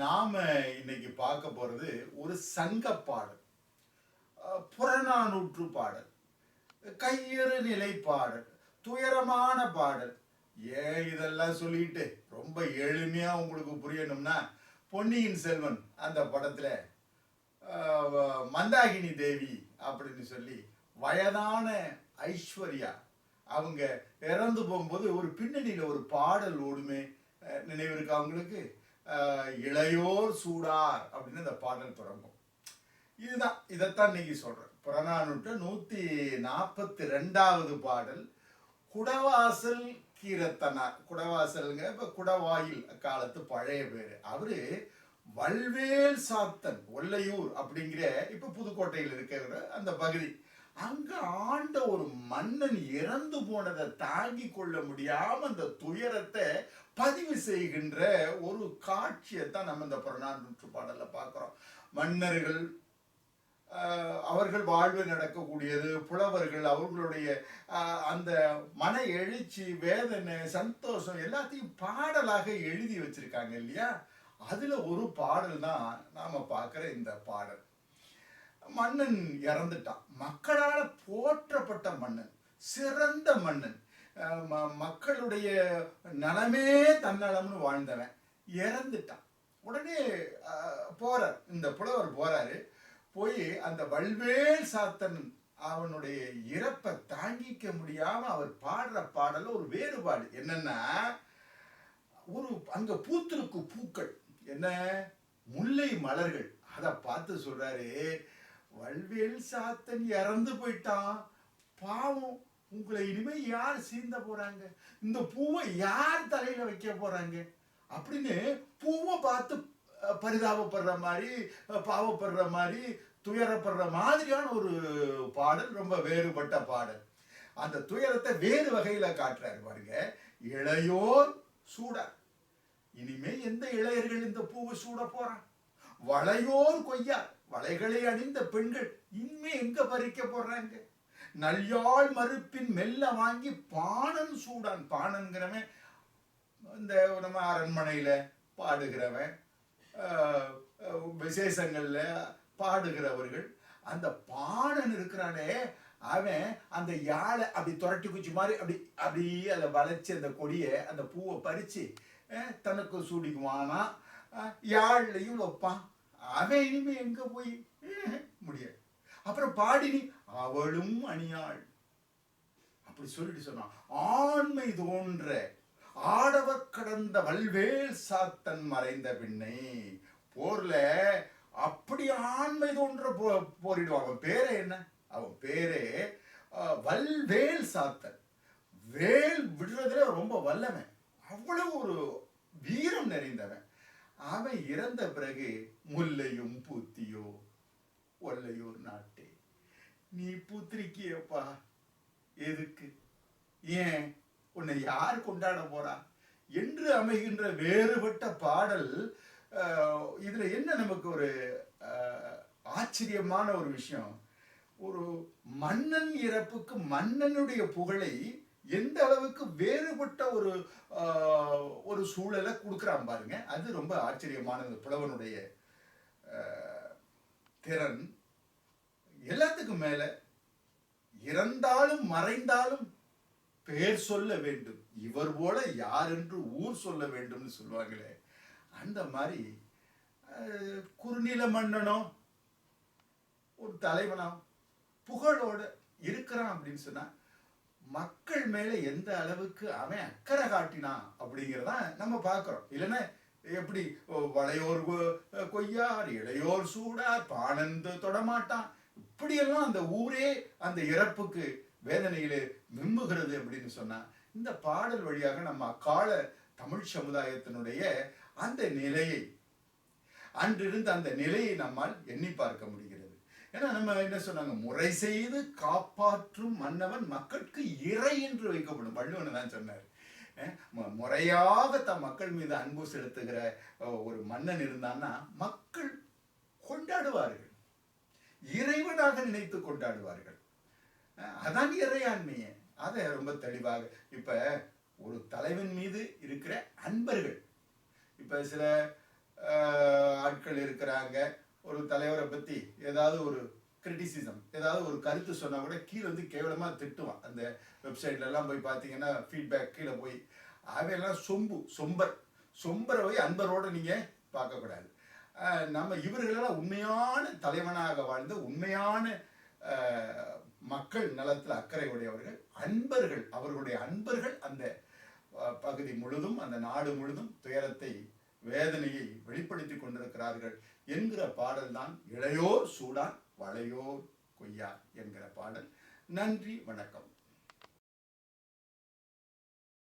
நாம இன்னைக்கு பார்க்க போறது ஒரு சங்க பாடல் புறநானூற்று பாடல். கையறு நிலை பாடல் துயரமான பாடல். ஏன் இதெல்லாம் சொல்லிட்டு ரொம்ப எளிமையா உங்களுக்கு புரியணும்னா பொன்னியின் செல்வன் அந்த படத்துல மந்தாகினி தேவி அப்படின்னு சொல்லி வயதான ஐஸ்வர்யா அவங்க இறந்து போகும்போது ஒரு பின்னணியில ஒரு பாடல் ஓடுமே நினைவு இருக்கா அவங்களுக்கு இளையோர் சூடார் அப்படின்னு அந்த பாடல் தொடங்கும். இதுதான் இதைத்தான் இன்னைக்கு சொல்றேன். புறநானூற்று நூத்தி நாற்பத்தி ரெண்டாவது பாடல் குடவாசல் கீரத்தனார். குடவாசல்ங்க இப்ப குடவாயில் காலத்து பழைய பேரு. அவரு வல்வேல் சாத்தன் ஒல்லையூர் அப்படிங்கிற இப்ப புதுக்கோட்டையில் இருக்கிற அந்த பகுதி. அங்க ஆண்ட ஒரு மன்னன் இறந்து போனதை தாங்கி கொள்ள முடியாம அந்த துயரத்தை பதிவு செய்கின்ற ஒரு காட்சியை தான் நம்ம இந்த புறநானூற்று பாடல்ல பார்க்கிறோம். மன்னர்கள் அவர்கள் வாழ்வில் நடக்கக்கூடியது புலவர்கள் அவர்களுடைய அந்த மன எழுச்சி வேதனை சந்தோஷம் எல்லாத்தையும் பாடலாக எழுதி வச்சிருக்காங்க இல்லையா? அதுல ஒரு பாடல் தான் நாம பார்க்குற இந்த பாடல். மன்னன் இறந்துட்டான். மக்களால் போற்றப்பட்ட மன்னன் சிறந்த மன்னன். ம- மக்களுடைய நலமே தன்னலம்னு வாழ்ந்தவன். இறந்துட்டான். உடனே போறார். இந்த புலவர் போறாரு. போய் அந்த வல்வேல் சாத்தன் அவனுடைய இறப்பை தாங்கிக்க முடியாம அவர் பாடுற பாடல ஒரு வேறுபாடு. என்னன்னா ஒரு அங்க பூத்திருக்கு பூக்கள். என்ன? முல்லை மலர்கள். அதை பார்த்து சொல்றாரு. வல்வேல் சாத்தன் இறந்து போயிட்டான். பாவம் உங்களை இனிமே யார் சீந்த போறாங்க? இந்த பூவை யார் தலையில வைக்க போறாங்க? அப்படின்னு பூவை பார்த்து பரிதாபப்படுற மாதிரி பாவப்படுற மாதிரி துயரப்படுற மாதிரியான ஒரு பாடல் ரொம்ப வேறுபட்ட பாடல். அந்த துயரத்தை வேறு வகையில காட்டுறாரு பாருங்க. இளையோர் சூடார். இனிமே எந்த இளையர்கள் இந்த பூவை சூட போறான்? வளையோர் கொய்யா வளைகளை அணிந்த பெண்கள் இனிமே எங்க பறிக்க போடுறாங்க நல்யாழ் மறுப்பின் மெல்ல வாங்கி பாணன் சூடான். பாணன்கிறவன் இந்த நம்ம அரண்மனையில் பாடுகிறவன் விசேஷங்களில் பாடுகிறவர்கள் அந்த பாணன் இருக்கிறானே அவன் அந்த யாழை அப்படி துரட்டி குச்சி மாதிரி அப்படி அப்படியே அதை வளைச்சி அந்த கொடியை அந்த பூவை பறித்து தனக்கு சூடிக்குவானா யாழ்லையும் வைப்பான். அவன் இனிமே எங்க போய்? முடியாது. அப்புறம் பாடினி அவளும் அணியாள். அப்படி சொல்லிட்டு சொன்னான். ஆண்மை தோன்ற ஆடவர் கடந்த வல்வேல் சாத்தன் மறைந்த பின்னை போர்ல அப்படி ஆண்மை தோன்ற போ போரிடுவான். அவன் பேரே என்ன? அவன் பேரே வல்வேல் சாத்தன். வேல் விடுறதுல ரொம்ப வல்லவன். அவ்வளவு ஒரு வீரம் நிறைந்தவன். அவன் இறந்த பிறகு முல்லையும் பூத்தியோ ஒல்லையூர் நாட்டே. நீ பூத்திருக்கியப்பா. எதுக்கு? ஏன்? உன்னை யார் கொண்டாட போறா? என்று அமைகின்ற வேறுபட்ட பாடல் இதில் இதுல என்ன நமக்கு ஒரு ஆச்சரியமான ஒரு விஷயம்? ஒரு மன்னன் இறப்புக்கு மன்னனுடைய புகழை எந்த அளவுக்கு வேறுபட்ட ஒரு ஒரு சூழலை கொடுக்குறான் பாருங்க. அது ரொம்ப ஆச்சரியமானது புலவனுடைய திறன். எல்லாத்துக்கும் மேல இறந்தாலும் மறைந்தாலும் பெயர் சொல்ல வேண்டும். இவர் போல யார் என்று ஊர் சொல்ல வேண்டும்னு சொல்லுவாங்களே அந்த மாதிரி குறுநில மன்னனோ ஒரு தலைவனா புகழோட இருக்கிறான் அப்படின்னு சொன்னா மக்கள் மேல எந்த அளவுக்கு அவன் அக்கறை காட்டினான் அப்படிங்கிறத நம்ம பார்க்குறோம். இல்லைன்னா எப்படி ஓ, வளையோர் கொய்யார் இளையோர் சூடார் பானந்து தொடமாட்டான். இப்படியெல்லாம் அந்த ஊரே அந்த இறப்புக்கு வேதனையிலே விம்புகிறது அப்படின்னு சொன்னா இந்த பாடல் வழியாக நம்ம அக்கால தமிழ் சமுதாயத்தினுடைய அந்த நிலையை அன்றிருந்த அந்த நிலையை நம்மால் எண்ணி பார்க்க முடிகிறது. ஏன்னா நம்ம என்ன சொன்னாங்க? முறை செய்து காப்பாற்றும் மன்னவன் மக்களுக்கு இறை என்று வைக்கப்படும். வள்ளுவனை தான் சொன்னார். முறையாக தம் மக்கள் மீது அன்பு செலுத்துகிற ஒரு மன்னன் இருந்தான்னா மக்கள் கொண்டாடுவார்கள். இறைவனாக நினைத்து கொண்டாடுவார்கள். அதான் இறையாண்மையே. அதை ரொம்ப தெளிவாக இப்போ ஒரு தலைவன் மீது இருக்கிற அன்பர்கள். இப்போ சில ஆட்கள் இருக்கிறாங்க. ஒரு தலைவரை பத்தி ஏதாவது ஒரு கிரிட்டிசிசம் ஏதாவது ஒரு கருத்து சொன்னா கூட கீழே வந்து கேவலமா திட்டுவான். அந்த வெப்சைட்ல எல்லாம் போய் பார்த்தீங்கன்னா ஃபீட்பேக் கீழே போய் அவையெல்லாம் சொம்பு சொம்பர். சொம்பரை போய் அன்பரோட நீங்க பார்க்கக்கூடாது நம்ம இவர்களெல்லாம் உண்மையான தலைவனாக வாழ்ந்த உண்மையான மக்கள் நலத்தில் அக்கறை உடையவர்கள் அன்பர்கள் அவர்களுடைய அன்பர்கள் அந்த பகுதி முழுதும் அந்த நாடு முழுதும் துயரத்தை வேதனையை வெளிப்படுத்தி கொண்டிருக்கிறார்கள் என்கிற பாடல் தான் இளையோர் சூடான் வளையோர் கொய்யா என்கிற பாடல். நன்றி வணக்கம்.